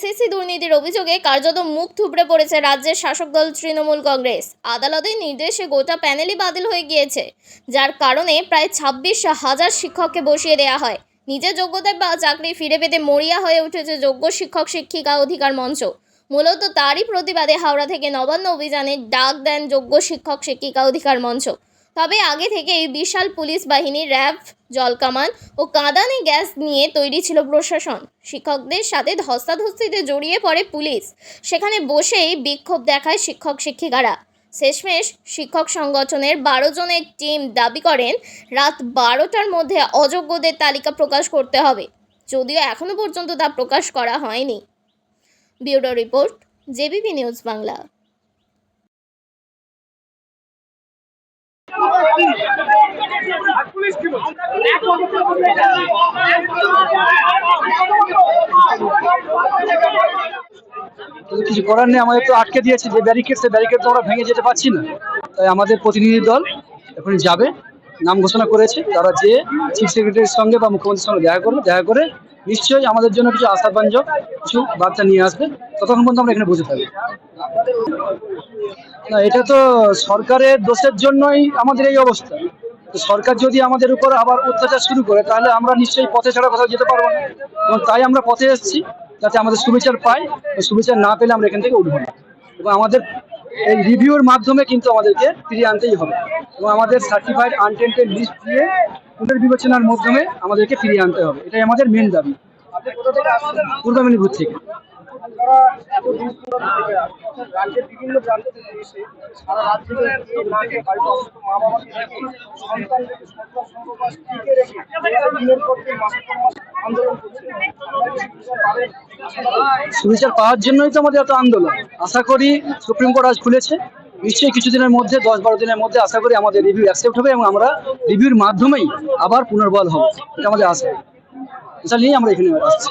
SSC দুর্নীতির অভিযোগে কার্যত মুখ থুবড়ে পড়েছে রাজ্যের শাসক দল তৃণমূল কংগ্রেস। আদালতের নির্দেশে গোটা প্যানেলই বাতিল হয়ে গিয়েছে, যার কারণে প্রায় ছাব্বিশ হাজার শিক্ষককে বসিয়ে দেওয়া হয়। নিজের যোগ্যতায় বা চাকরি ফিরে পেতে মরিয়া হয়ে উঠেছে যোগ্য শিক্ষক, শিক্ষিকা অধিকার মঞ্চ। মূলত তারই প্রতিবাদে হাওড়া থেকে নবান্ন অভিযানে ডাক দেন যোগ্য শিক্ষক, শিক্ষিকা অধিকার মঞ্চ। তবে আগে থেকেই বিশাল পুলিশ বাহিনী র্যাব, জলকামান ও কাঁদানে গ্যাস নিয়ে তৈরি ছিল প্রশাসন। শিক্ষকদের সাথে ধস্তাধস্তিতে জড়িয়ে পড়ে পুলিশ। সেখানে বসেই বিক্ষোভ দেখায় শিক্ষক শিক্ষিকারা। শেষমেশ শিক্ষক সংগঠনের বারো জনের টিম দাবি করেন, রাত বারোটার মধ্যে অযোগ্যদের তালিকা প্রকাশ করতে হবে। যদিও এখনও পর্যন্ত তা প্রকাশ করা হয়নি। Bureau report JBP news Bangla. কিছু করার নেই আমাদের তো আটকে দিয়েছে। যে ব্যারিকেড সে ব্যারিকেড তো আমরা ভেঙে যেতে পারছি না। তাই আমাদের প্রতিনিধি দল এখন যাবে, নাম ঘোষণা করেছে। তারা যে চিফ সেক্রেটারির সঙ্গে বা মুখ্যমন্ত্রীর সঙ্গে দেখা করবে, দেখা করে নিশ্চয়ই আমাদের জন্য কিছু আশাব্যঞ্জক কিছু বার্তা নিয়ে আসবে। ততক্ষণ পর্যন্ত আমরা এখানে বসে থাকব। না, এটা তো সরকারের দোষের জন্যই আমাদের এই অবস্থা। তো সরকার যদি আমাদের উপর আবার অত্যাচার শুরু করে, তাহলে আমরা নিশ্চয়ই পথে ছাড়া কোথাও যেতে পারব না। এবং তাই আমরা পথে এসেছি, যাতে আমাদের সুবিচার পাই সুবিচার না পেলে আমরা এখান থেকে উঠবো না। এবং আমাদের এই রিভিউর মাধ্যমে কিন্তু আমাদেরকে ফিরিয়ে আনতেই হবে। এবং আমাদের সার্টিফাইড আনটেন্টেড লিস্ট দিয়ে পুনর্বিবেচনার মাধ্যমে আমাদেরকে ফিরিয়ে আনতে হবে। এটাই আমাদের মেন দাবি। পূর্ব মেদিনীপুর থেকে। সুবিচার পাওয়ার জন্যই তো আমাদের এত আন্দোলন। আশা করি সুপ্রিম কোর্ট আজ খুলেছে। নিশ্চয়ই কিছুদিনের মধ্যে, দশ বারো দিনের মধ্যে আশা করি আমাদের রিভিউ অ্যাকসেপ্ট হবে এবং আমরা রিভিউর মাধ্যমেই আবার পুনর্বল হব। এটা আমাদের আশা। এটা নিয়েই আমরা এখানে আসছি।